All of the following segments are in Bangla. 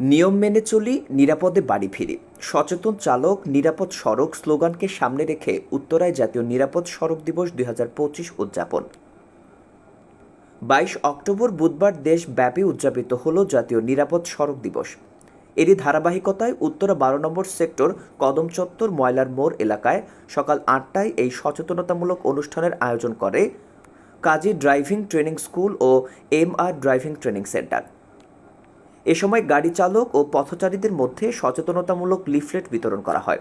নিয়ম মেনে চলি, নিরাপদে বাড়ি ফিরি। সচেতন চালক, নিরাপদ সড়ক স্লোগানকে সামনে রেখে উত্তরায় জাতীয় নিরাপদ সড়ক দিবস দু হাজার পঁচিশ উদযাপন। বাইশ অক্টোবর বুধবার দেশব্যাপী উদযাপিত হল জাতীয় নিরাপদ সড়ক দিবস। এরই ধারাবাহিকতায় উত্তরা বারো নম্বর সেক্টর কদম চত্বর ময়লার মোড় এলাকায় সকাল আটটায় এই সচেতনতামূলক অনুষ্ঠানের আয়োজন করে কাজী ড্রাইভিং ট্রেনিং স্কুল ও M R driving training centre. এ সময় গাড়ি চালক ও পথচারীদের মধ্যে সচেতনতামূলক লিফলেট বিতরণ করা হয়।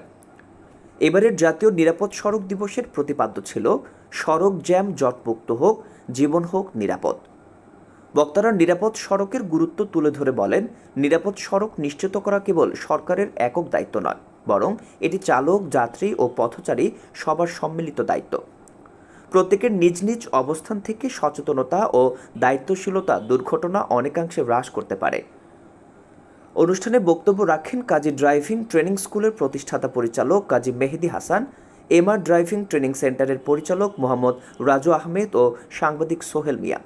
এবারের জাতীয় নিরাপদ সড়ক দিবসের প্রতিপাদ্য ছিল, সড়ক জ্যাম জটমুক্ত হোক, জীবন হোক নিরাপদ। বক্তারা নিরাপদ সড়কের গুরুত্ব তুলে ধরে বলেন, নিরাপদ সড়ক নিশ্চিত করা কেবল সরকারের একক দায়িত্ব নয়, বরং এটি চালক, যাত্রী ও পথচারী সবার সম্মিলিত দায়িত্ব। প্রত্যেকের নিজ নিজ অবস্থান থেকে সচেতনতা ও দায়িত্বশীলতা দুর্ঘটনা অনেকাংশে হ্রাস করতে পারে। অনুষ্ঠানে বক্তব্য রাখেন কাজী ড্রাইভিং ট্রেনিং স্কুলের প্রতিষ্ঠাতা পরিচালক Kazi Mehedi Hasan, MR driving training সেন্টারের পরিচালক মোহাম্মদ রাজু আহমেদ ও সাংবাদিক সোহেল মিয়া।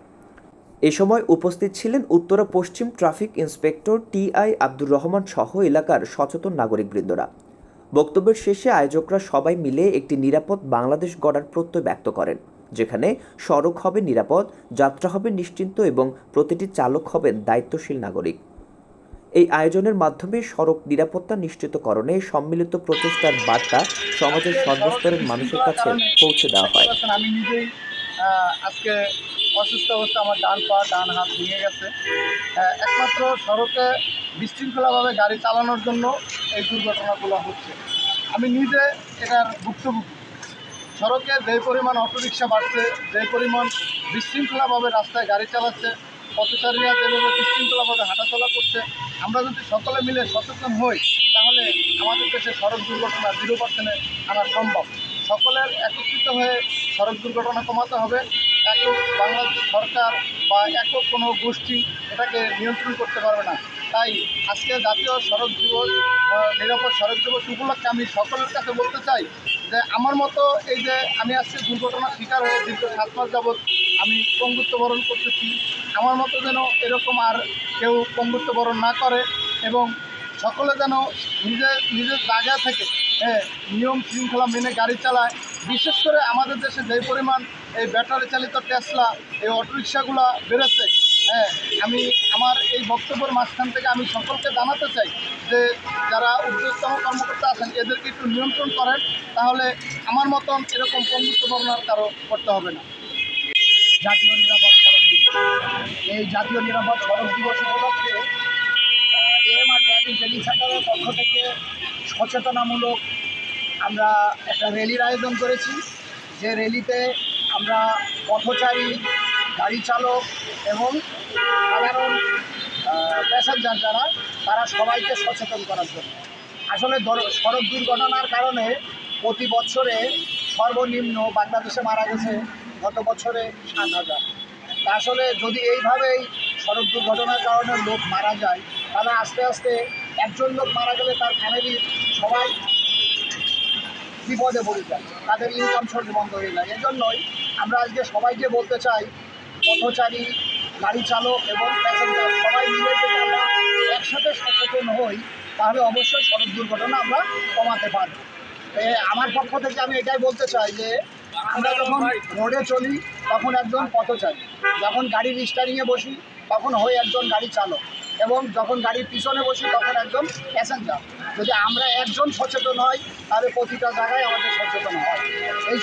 এ সময় উপস্থিত ছিলেন উত্তরা পশ্চিম traffic inspector TI Abdur Rahman সহ এলাকার সচেতন নাগরিকবৃন্দরা। বক্তব্যের শেষে আয়োজকরা সবাই মিলে একটি নিরাপদ বাংলাদেশ গড়ার প্রত্যয় ব্যক্ত করেন, যেখানে সড়ক হবে নিরাপদ, যাত্রা হবে নিশ্চিন্ত এবং প্রতিটি চালক হবেন দায়িত্বশীল নাগরিক। এই আয়োজনের মাধ্যমে সড়ক নিরাপত্তা নিশ্চিতকরণে সম্মিলিত প্রচেষ্টার বার্তা সমাজের সর্বস্তরের মানুষের কাছে পৌঁছে দেওয়া হয়। আমি নিজেই আজকে অসুস্থ অবস্থা আমার ডান পা ডান হাত ভেঙে গেছে। একমাত্র সড়কে বিশৃঙ্খলাভাবে গাড়ি চালানোর জন্য এই দুর্ঘটনাগুলো হচ্ছে। আমি নিজে এটার ভুক্তভোগী। সড়কে যে পরিমাণ অটোরিকশা বাড়ছে যে পরিমাণ বিশৃঙ্খলাভাবে রাস্তায় গাড়ি চালাচ্ছে পথচারীরা যেভাবে বিশৃঙ্খলাভাবে হাঁটাচলা করছে, আমরা যদি সকলে মিলে সচেতন হই, তাহলে আমাদের দেশে সড়ক দুর্ঘটনা জিরো পার্সেন্টে আনা সম্ভব। সকলের একত্রিত হয়ে সড়ক দুর্ঘটনা কমাতে হবে। একক বাংলাদেশ সরকার বা একক কোনো গোষ্ঠী এটাকে নিয়ন্ত্রণ করতে পারবে না। তাই আজকে জাতীয় সড়ক দিবস নিরাপদ সড়ক দিবস উপলক্ষে আমি সকলের কাছে বলতে চাই যে আমার মতো এই যে আমি আজকে দুর্ঘটনার শিকার হয়ে দীর্ঘ সাত মাস যাবৎ আমি পঙ্গুত্ব বরণ করতেছি, আমার মতো যেন এরকম আর কেউ পঙ্গুত্ব বরণ না করে এবং সকলে যেন নিজের নিজের জায়গা থেকে হ্যাঁ নিয়ম শৃঙ্খলা মেনে গাড়ি চালায়। বিশেষ করে আমাদের দেশে যে পরিমাণ এই ব্যাটারি চালিত টেসলা এই অটোরিক্সাগুলো বেড়েছে হ্যাঁ আমি আমার এই বক্তব্যের মাঝখান থেকে আমি সকলকে জানাতে চাই যে যারা উদ্যোগতম কর্মকর্তা আছেন, এদেরকে একটু নিয়ন্ত্রণ করেন, তাহলে আমার মতন এরকম পঙ্গুত্ব বর্ণার কারও করতে হবে না। জাতীয় নিরাপদ সড়ক দিবস। এই জাতীয় নিরাপদ সড়ক দিবস উপলক্ষে এএমআর ড্রাইভিং ট্রেনিং সেন্টারের পক্ষ থেকে সচেতনামূলক আমরা একটা র্যালির আয়োজন করেছি। যে র্যালিতে আমরা পথচারী গাড়ি চালক এবং সাধারণ প্যাসেঞ্জার যারা, তারা সবাইকে সচেতন করার জন্য। আসলে সড়ক দুর্ঘটনার কারণে প্রতি বছরে সর্বনিম্ন বাংলাদেশে মারা গেছে গত বছরে সাত হাজার। আসলে যদি এইভাবেই সড়ক দুর্ঘটনার কারণে লোক মারা যায়, তাহলে আস্তে আস্তে একজন লোক মারা গেলে তার ফ্যামিলির সবাই বিপদে পড়ে যায়। তাদের ইনকাম সোর্স বন্ধ হয়ে যায়। এজন্যই আমরা আজকে সবাইকে বলতে চাই পথচারী গাড়ি চালক এবং প্যাসেঞ্জার সবাই মিলে যদি আমরা একসাথে সচেতন হই, তাহলে অবশ্যই সড়ক দুর্ঘটনা আমরা কমাতে পারব। আমার পক্ষ থেকে আমি এটাই বলতে চাই যে, আমরা যখন রোডে চলি, তখন একজন পথচারী, যখন গাড়ির স্টারিংয়ে বসি, তখন হই একজন গাড়ি চালক এবং যখন গাড়ির পিছনে বসি, তখন একজন প্যাসেঞ্জার যদি আমরা একজন সচেতন হই, তাহলে প্রতিটা জায়গায় আমাদের সচেতন হয়। এই